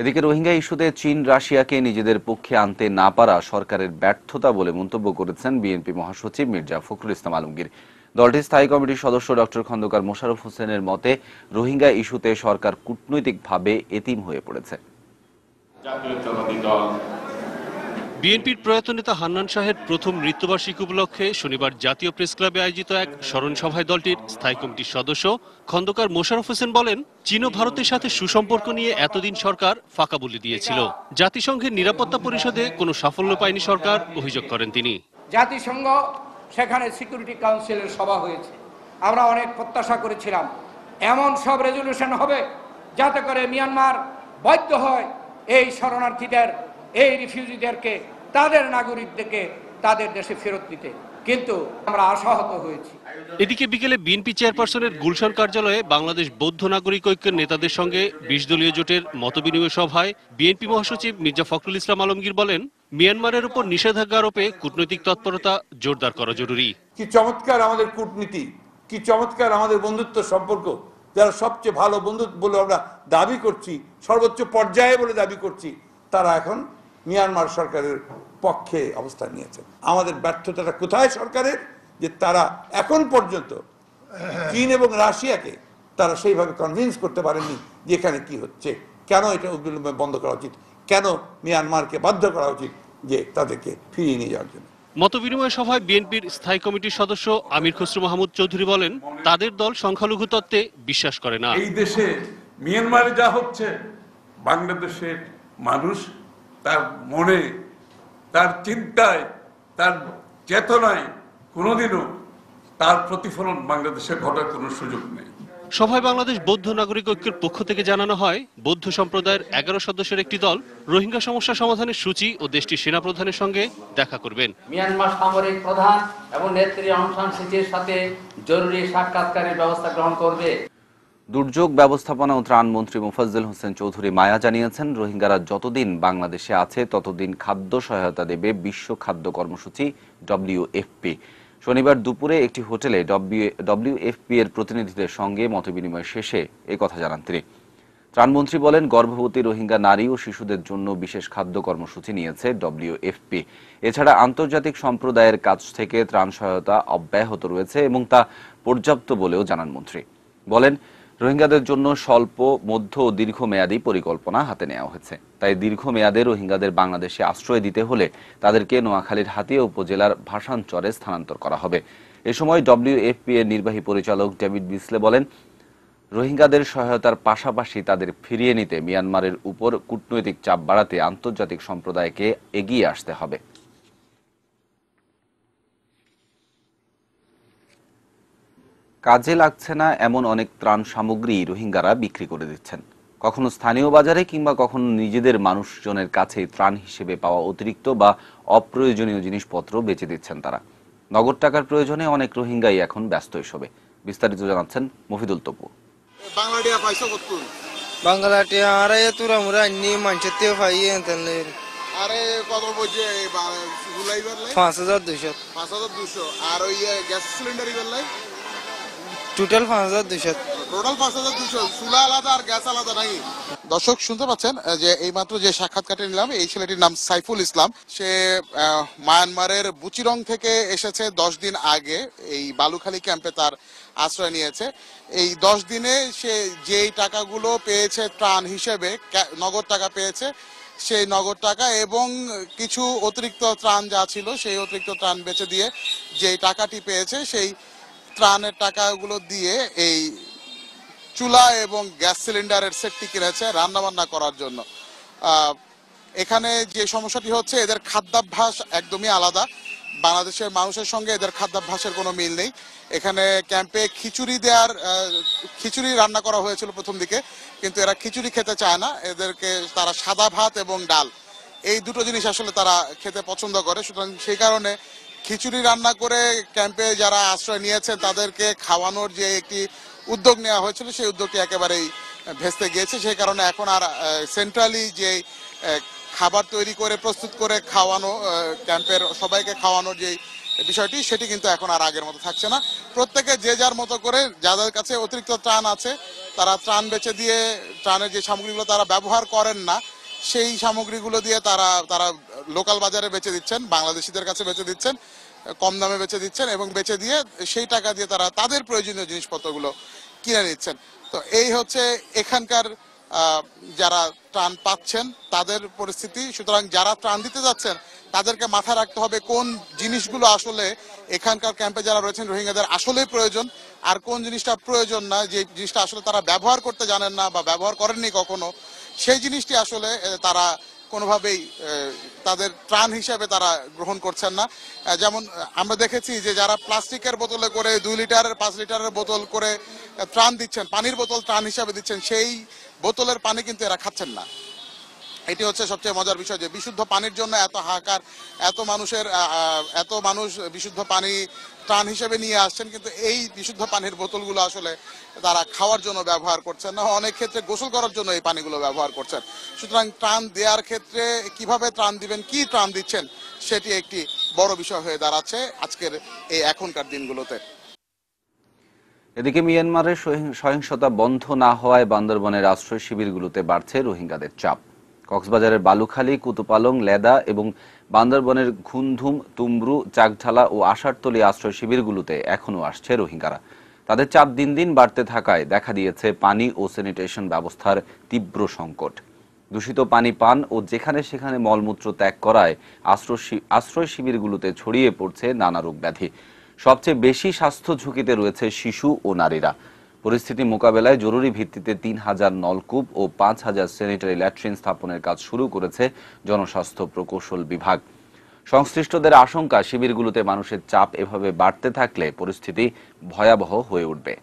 এদিকে রোহিঙ্গা ইস্যুতে চীন, রাশিয়াকে নিজেদের পক্ষে আনতে না পারা সরকারের ব্যর্থতা বলে মন্তব্য করেছেন বিএনপি মহাসচিব মির্জা ফখরুল ইসলাম আলমগীর। দলটির স্থায়ী কমিটির সদস্য ডক্টর খন্দকার মোশারফ হোসেনের মতে, রোহিঙ্গা ইস্যুতে সরকার কূটনৈতিকভাবে এতিম হয়ে পড়েছে। বিএনপির প্রয়াত নেতা হান্নান শাহের প্রথম মৃত্যুবার্ষিকী উপলক্ষে শনিবার জাতীয় প্রেস ক্লাবে আয়োজিত এক স্মরণ সভায় দলটির স্থায়ী কমিটির সদস্য খন্দকার মোশাররফ হোসেন বলেন, চীন ও ভারতের সাথে সুসম্পর্ক নিয়ে এতদিন সরকার ফাঁকা বলে দিয়েছিল। জাতিসংঘের নিরাপত্তা পরিষদে কোনো সাফল্য পায়নি সরকার, অভিযোগ করেন তিনি। জাতিসংঘ, সেখানে সিকিউরিটি কাউন্সিলের সভা হয়েছে। আমরা অনেক প্রত্যাশা করেছিলাম, এমন সব রেজলিউশন হবে যাতে করে মিয়ানমার বাধ্য হয় এই শরণার্থীদের এই রিফিউজিদেরকে তাদের নাগরিকদেরকে তাদের দেশে ফেরত দিতে কিন্তু আমরা আশাহত হয়েছি। এদিকে বিকেলে বিএনপি চেয়ারপারসনের গুলশান কার্যালয়ে বাংলাদেশ বৌদ্ধ নাগরিক ঐক্যের নেতাদের সঙ্গে বিশ দলীয় জোটের মতবিনিময় সভায় বিএনপি মহাসচিব মির্জা ফখরুল ইসলাম আলমগীর বলেন মিয়ানমারের উপর নিষেধাজ্ঞা আরোপে কূটনৈতিক তৎপরতা জোরদার করা জরুরি। কি চমৎকার আমাদের কূটনীতি কি চমৎকার আমাদের বন্ধুত্ব সম্পর্ক যারা সবচেয়ে ভালো বন্ধু বলে আমরা দাবি করছি সর্বোচ্চ পর্যায়ে বলে দাবি করছি তারা এখন মিয়ানমার সরকারের পক্ষে অবস্থান নিয়েছে। আমাদের ব্যর্থতাটা কোথায় সরকারের? যে তারা এখন পর্যন্ত চীন এবং রাশিয়াকে তারা সেইভাবে কনভিন্স করতে পারেননি যে এখানে কি হচ্ছে। কেন এটা অবিলম্বে বন্ধ করা উচিত? কেন মিয়ানমারকে বাধ্য করা উচিত যে তাদেরকে ফিরিয়ে নিয়ে যাওয়ার জন্য? মতবিনিময় সভায় বিএনপির স্থায়ী কমিটির সদস্য আমির খসরু মাহমুদ চৌধুরী বলেন তাদের দল সংখ্যালঘু তত্ত্বে বিশ্বাস করে না। এই দেশে মিয়ানমারে যা হচ্ছে বাংলাদেশের মানুষ তার মনে তার চিন্তায় তার চেতনায় কোনোদিনও তার প্রতিফলন বাংলাদেশে ঘটার কোনো সুযোগ নেই। সভায় বাংলাদেশ বৌদ্ধ নাগরিক ঐক্যের পক্ষ থেকে জানানো হয় বৌদ্ধ সম্প্রদায়ের এগারো সদস্যের একটি দল রোহিঙ্গা সমস্যা সমাধানের সূচি ও দেশটির সেনাপ্রধানের সঙ্গে দেখা করবেন। মিয়ানমার সামরিক প্রধান এবং নেত্রী অং সান সুচির সাথে জরুরি সাক্ষাৎকারের ব্যবস্থা গ্রহণ করবে। দুর্যোগ ব্যবস্থাপনা ও ত্রাণ মন্ত্রী মুফাজ্জল হোসেন চৌধুরী মায়া জানিয়েছেন, রোহিঙ্গারা যতদিন বাংলাদেশে আছে, ততদিন খাদ্য সহায়তা দেবে বিশ্ব খাদ্য কর্মসূচি ডব্লিউএফপি শনিবার দুপুরে একটি হোটেলে ডব্লিউএফপি এর প্রতিনিধিদের সঙ্গে মতবিনিময় শেষে এই কথা জানান তিনি। ত্রাণমন্ত্রী বলেন, গর্ভবতী রোহিঙ্গা নারী ও শিশুদের জন্য বিশেষ খাদ্য কর্মসূচি নিয়েছে ডব্লিউএফপি এছাড়া আন্তর্জাতিক সম্প্রদায়ের কাছ থেকে ত্রাণ সহায়তা অব্যাহত রয়েছে এবং তা পর্যাপ্ত বলেও জানান মন্ত্রী। বলেন রোহিঙ্গাদের জন্য স্বল্প, মধ্য ও দীর্ঘমেয়াদী পরিকল্পনা হাতে নেওয়া হয়েছে। তাই দীর্ঘমেয়াদে রোহিঙ্গাদের বাংলাদেশে আশ্রয় দিতে হলে তাদেরকে নোয়াখালীর হাতিয়া উপজেলার ভাষাঞ্চরে স্থানান্তর করা হবে। এ সময় ডব্লিউএফপি এর নির্বাহী পরিচালক ডেভিড বিসলে বলেন, রোহিঙ্গাদের সহায়তার পাশাপাশি তাদের ফিরিয়ে নিতে মিয়ানমারের উপর কূটনৈতিক চাপ বাড়াতে আন্তর্জাতিক সম্প্রদায়কে এগিয়ে আসতে হবে। কাজে লাগছে না এমন অনেক ত্রাণ সামগ্রী রোহিঙ্গারা বিক্রি করে দিচ্ছেন। কখনো স্থানীয় বাজারে কিংবা কখনো নিজেদের মানুষজনের কাছে ত্রাণ হিসেবে পাওয়া অতিরিক্ত বা অপ্রয়োজনীয় জিনিসপত্র বেচে দিচ্ছেন তারা। নগদ টাকার প্রয়োজনে অনেক রোহিঙ্গাই এখন ব্যস্ত এসবে। বিস্তারিত জানাচ্ছেন মফিদুল তপু। বাংলাটিয়া আরে তুরা মুরা নি মানছে ফাই এনতেলে আরে কত আর ওই গ্যাস সিলিন্ডার টোটাল পাঁচ হাজার দুইশো। টোটাল পাঁচ হাজার দুশো চুলা আলাদা আর গ্যাস আলাদা নাই দর্শক শুনতে পাচ্ছেন যে এইমাত্র যে সাক্ষাৎকারটি নিলাম এই ছেলেটির নাম সাইফুল ইসলাম। সে মায়ানমারের বুচিরং থেকে এসেছে দশ দিন আগে। এই বালুখালী ক্যাম্পে তার আশ্রয় নিয়েছে। এই দশ দিনে সে যেই টাকাগুলো পেয়েছে ত্রাণ হিসেবে নগদ টাকা পেয়েছে সেই নগদ টাকা এবং কিছু অতিরিক্ত ত্রাণ যা ছিল সেই অতিরিক্ত ত্রাণ বেচে দিয়ে যেই টাকাটি পেয়েছে সেই ত্রাণের টাকাগুলো দিয়ে এই চুলা এবং গ্যাস সিলিন্ডারের সেটটি কিনেছে রান্নাবান্না করার জন্য। এখানে যে সমস্যাটি হচ্ছে, এদের খাদ্যাভ্যাস একদমই আলাদা। বাংলাদেশের মানুষের সঙ্গে এদের খাদ্যাভ্যাসের কোনো মিল নেই। এখানে ক্যাম্পে খিচুড়ি দেওয়ার খিচুড়ি রান্না করা হয়েছিল প্রথম দিকে, কিন্তু এরা খিচুড়ি খেতে চায় না। এদেরকে তারা সাদা ভাত এবং ডাল, এই দুটো জিনিস আসলে তারা খেতে পছন্দ করে। সুতরাং সেই কারণে খিচুড়ি রান্না করে ক্যাম্পে যারা আশ্রয় নিয়েছেন, তাদেরকে খাওয়ানোর যে একটি উদ্যোগ নেওয়া হয়েছিল, সেই উদ্যোগটি একেবারেই ভেস্তে গিয়েছে। সেই কারণে এখন আর সেন্ট্রালি যে খাবার তৈরি করে, প্রস্তুত করে খাওয়ানো ক্যাম্পের সবাইকে খাওয়ানোর যে বিষয়টি, সেটি কিন্তু এখন আর আগের মতো থাকছে না। প্রত্যেকে যে যার মতো করে, যাদের কাছে অতিরিক্ত ত্রাণ আছে, তারা ত্রাণ বেচে দিয়ে, ত্রাণের যে সামগ্রীগুলো তারা ব্যবহার করেন না সেই সামগ্রীগুলো দিয়ে তারা তারা লোকাল বাজারে বেচে দিচ্ছেন, বাংলাদেশিদের কাছে বেচে দিচ্ছেন, কম দামে বেচে দিচ্ছেন এবং বেচে দিয়ে সেই টাকা দিয়ে তারা তাদের প্রয়োজনীয় জিনিসপত্রগুলো কিনে নিচ্ছেন। তো এই হচ্ছে এখানকার যারা ত্রাণ পাচ্ছেন, তাদের পরিস্থিতি। সুতরাং যারা ত্রাণ দিতে যাচ্ছেন, তাদেরকে মাথায় রাখতে হবে কোন জিনিসগুলো আসলে এখানকার ক্যাম্পে যারা রয়েছেন রোহিঙ্গাদের আসলেই প্রয়োজন, আর কোন জিনিসটা প্রয়োজন না, যে জিনিসটা আসলে তারা ব্যবহার করতে জানেন না বা ব্যবহার করেননি কখনো। সেই জিনিসটি আসলে তারা কোনোভাবেই তাদের ত্রাণ হিসাবে তারা গ্রহণ করছেন না। যেমন আমরা দেখেছি যে যারা প্লাস্টিকের বোতলে করে দুই লিটারের, পাঁচ লিটারের বোতল করে ত্রাণ দিচ্ছেন, পানির বোতল ত্রাণ হিসাবে দিচ্ছেন, সেই বোতলের পানি কিন্তু এরা খাচ্ছেন না। এটি হচ্ছে সবচেয়ে মজার বিষয় যে বিশুদ্ধ পানির জন্য এত হাহাকার, এত মানুষের এত মানুষ বিশুদ্ধ পানি ত্রাণ হিসেবে নিয়ে আসছেন, কিন্তু এই বিশুদ্ধ পানির বোতলগুলো আসলে তারা খাওয়ার জন্য ব্যবহার করছেন না, অনেক ক্ষেত্রে গোসল করার জন্য এই পানিগুলো ব্যবহার করছেন। সুতরাং ত্রাণ দেওয়ার ক্ষেত্রে কীভাবে ত্রাণ দিবেন, কি ত্রাণ দিচ্ছেন, সেটি একটি বড় বিষয় হয়ে দাঁড়াচ্ছে আজকের এই এখনকার দিনগুলোতে। এদিকে মিয়ানমারের সহিংসতা বন্ধ না হওয়ায় বান্দরবনের আশ্রয় শিবিরগুলোতে বাড়ছে রোহিঙ্গাদের চাপ। কক্সবাজারের বালুখালী, কুতুপালং, লেদা এবং বান্দরবনের ঘুমধুম তুমব্রু চাকঢালা ও আষাঢ়তলী আশ্রয় শিবিরগুলোতে এখনও আসছে রোহিঙ্গারা। তাদের চাপ দিন দিন বাড়তে থাকায় দেখা দিয়েছে পানি ও স্যানিটেশন ব্যবস্থার তীব্র সংকট। দূষিত পানি পান ও যেখানে সেখানে মলমূত্র ত্যাগ করায় আশ্রয় শিবিরগুলোতে ছড়িয়ে পড়ছে নানা রোগ ব্যাধি। সবচেয়ে বেশি স্বাস্থ্য ঝুঁকিতে রয়েছে শিশু ও নারীরা। পরিস্থিতি মোকাবেলায় জরুরি ভিত্তিতে তিন হাজার নলকূপ ও পাঁচ হাজার স্যানিটারি ল্যাট্রিন স্থাপনের কাজ শুরু করেছে জনস্বাস্থ্য প্রকৌশল বিভাগ। সংশ্লিষ্টদের আশঙ্কা, শিবিরগুলোতে মানুষের চাপ এভাবে বাড়তে থাকলে পরিস্থিতি ভয়াবহ হয়ে উঠবে।